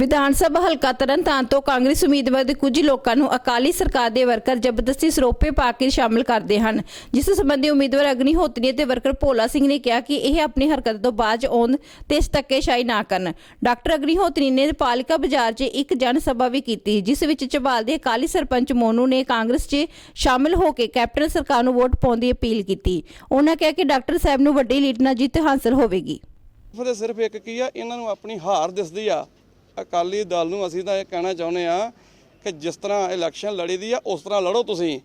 ਵਿਧਾਨ ਸਭਾ ਹਲਕਾ ਤਰਨਤਾਰਨ ਤੋਂ ਕਾਂਗਰਸ ਉਮੀਦਵਾਰ ਦੇ ਕੁਝ ਲੋਕਾਂ ਨੂੰ ਅਕਾਲੀ ਸਰਕਾਰ ਦੇ ਵਰਕਰ ਜ਼ਬਰਦਸਤੀ ਸਰੋਪੇ ਪਾ ਕੇ ਸ਼ਾਮਲ ਕਰਦੇ ਹਨ, ਜਿਸ ਸੰਬੰਧੀ ਉਮੀਦਵਾਰ ਅਗਨੀਹੋਤਰੀ ਤੇ ਵਰਕਰ ਭੋਲਾ ਸਿੰਘ ਨੇ ਕਿਹਾ ਕਿ ਇਹ ਆਪਣੀ ਹਰਕਤ ਤੋਂ ਬਾਅਦ ਆਉਣ ਤੇ ਧੱਕੇਸ਼ਾਹੀ ਨਾ ਕਰਨ। ਡਾਕਟਰ ਅਗਨੀਹੋਤਰੀ ਨੇ ਪਾਲਿਕਾ ਬਾਜ਼ਾਰ 'ਚ ਇੱਕ ਜਨ ਸਭਾ ਵੀ ਕੀਤੀ, ਜਿਸ ਵਿੱਚ ਝਬਾਲ ਦੇ ਅਕਾਲੀ ਸਰਪੰਚ ਮੋਨੂ ਨੇ ਕਾਂਗਰਸ 'ਚ ਸ਼ਾਮਲ ਹੋ ਕੇ ਕੈਪਟਨ ਸਰਕਾਰ ਨੂੰ ਵੋਟ ਪਾਉਣ ਦੀ ਅਪੀਲ ਕੀਤੀ। ਉਹਨਾਂ ਕਿਹਾ ਕਿ ਡਾਕਟਰ ਸਾਹਿਬ ਨੂੰ ਵੱਡੀ ਲੀਡ ਨਾਲ ਜਿੱਤ ਹਾਸਲ ਹੋਵੇਗੀ। ਫਿਰ ਸਿਰਫ ਇੱਕ ਕੀ ਆ, ਇਹਨਾਂ ਨੂੰ ਆਪਣੀ ਹਾਰ ਦਿਸਦੀ ਆ। ਅਕਾਲੀ ਦਲ ਨੂੰ ਅਸੀਂ ਤਾਂ ਇਹ ਕਹਿਣਾ ਚਾਹੁੰਦੇ ਆ ਕਿ ਜਿਸ ਤਰ੍ਹਾਂ ਇਲੈਕਸ਼ਨ ਲੜੀ ਦੀ ਆ, ਉਸ ਤਰ੍ਹਾਂ ਲੜੋ ਤੁਸੀਂ।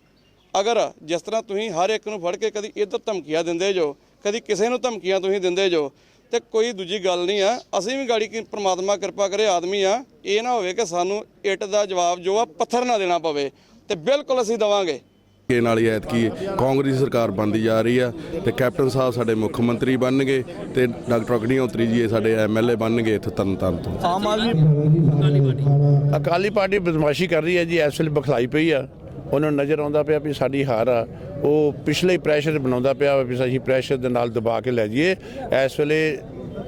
ਅਗਰ ਜਿਸ ਤਰ੍ਹਾਂ ਤੁਸੀਂ ਹਰ ਇੱਕ ਨੂੰ ਫੜ ਕੇ ਕਦੀ ਇੱਧਰ ਧਮਕੀਆਂ ਦਿੰਦੇ ਜੋ, ਕਦੀ ਕਿਸੇ ਨੂੰ ਧਮਕੀਆਂ ਤੁਸੀਂ ਦਿੰਦੇ ਜੋ, ਤੇ ਕੋਈ ਦੂਜੀ ਗੱਲ ਨਹੀਂ ਆ, ਅਸੀਂ ਵੀ ਗਾੜੀ ਕਿ ਪ੍ਰਮਾਤਮਾ ਕਿਰਪਾ ਕਰੇ ਆਦਮੀ ਆ, ਇਹ ਨਾ ਹੋਵੇ ਕਿ ਸਾਨੂੰ ਇੱਟ ਦਾ ਜਵਾਬ ਜੋ ਆ, ਪੱਥਰ ਨਾ ਦੇਣਾ ਪਵੇ, ਤੇ ਬਿਲਕੁਲ ਅਸੀਂ ਦਵਾਂਗੇ। ਕੇ ਨਾਲ ਹੀ ਐਤਕੀ ਕਾਂਗਰਸ ਸਰਕਾਰ ਬਣਦੀ ਜਾ ਰਹੀ ਆ ਤੇ ਕੈਪਟਨ ਸਾਹਿਬ ਸਾਡੇ ਮੁੱਖ ਮੰਤਰੀ ਬਣਨਗੇ ਤੇ ਡਾਕਟਰ ਅਗਨੀਹੋਤਰੀ ਜੀ ਇਹ ਸਾਡੇ ਐਮਐਲਏ ਬਣਨਗੇ ਇੱਥੇ ਤਰਨਤਾਰਨ ਤੋਂ। ਆਮ ਆਦਮੀ ਅਕਾਲੀ ਪਾਰਟੀ ਬਦਮਾਸ਼ੀ ਕਰ ਰਹੀ ਹੈ ਜੀ ਇਸ ਵੇਲੇ ਬਖਲਾਈ ਪਈ ਆ। ਉਹਨਾਂ ਨੂੰ ਨਜ਼ਰ ਆਉਂਦਾ ਪਿਆ ਵੀ ਸਾਡੀ ਹਾਰ ਆ। ਉਹ ਪਿਛਲੇ ਹੀ ਪ੍ਰੈਸ਼ਰ ਬਣਾਉਂਦਾ ਪਿਆ ਵੀ ਅਸੀਂ ਪ੍ਰੈਸ਼ਰ ਦੇ ਨਾਲ ਦਬਾ ਕੇ ਲੈ ਜਾਈਏ। ਇਸ ਵੇਲੇ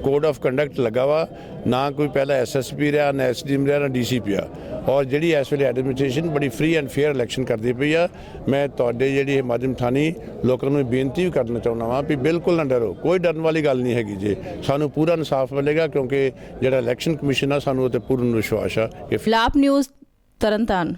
ਕੋਡ ਆਫ ਕੰਡਕਟ ਲੱਗਾ ਵਾ, ਨਾ ਕੋਈ ਪਹਿਲਾਂ ਐਸਐਸਪੀ ਰਿਹਾ, ਨਾ ਐਸਡੀਐਮ ਰਿਹਾ, ਨਾ ਡੀਸੀਪੀ ਆ। ਔਰ ਜਿਹੜੀ ਇਸ ਵੇਲੇ ਐਡਮਿਨਿਸਟ੍ਰੇਸ਼ਨ ਬੜੀ ਫ੍ਰੀ ਐਂਡ ਫੇਅਰ ਇਲੈਕਸ਼ਨ ਕਰਦੀ ਪਈ ਆ। ਮੈਂ ਤੁਹਾਡੇ ਜਿਹੜੀ ਇਹ ਮਾਧਿਅਮ ਥਾਨੀ ਲੋਕਾਂ ਨੂੰ ਬੇਨਤੀ ਵੀ ਕਰਨਾ ਚਾਹੁੰਦਾ ਵਾਂ ਵੀ ਬਿਲਕੁਲ ਨਾ ਡਰੋ। ਕੋਈ ਡਰਨ ਵਾਲੀ ਗੱਲ ਨਹੀਂ ਹੈਗੀ ਜੀ। ਸਾਨੂੰ ਪੂਰਾ ਇਨਸਾਫ ਮਿਲੇਗਾ ਕਿਉਂਕਿ ਜਿਹੜਾ ਇਲੈਕਸ਼ਨ ਕਮਿਸ਼ਨ ਆ, ਸਾਨੂੰ ਉਹ ਤੇ ਪੂਰਨ ਵਿਸ਼ਵਾਸ ਆ ਕਿ ਫਲਾਪ ਨਿਊਜ਼ ਤਰਨਤਾਰਨ।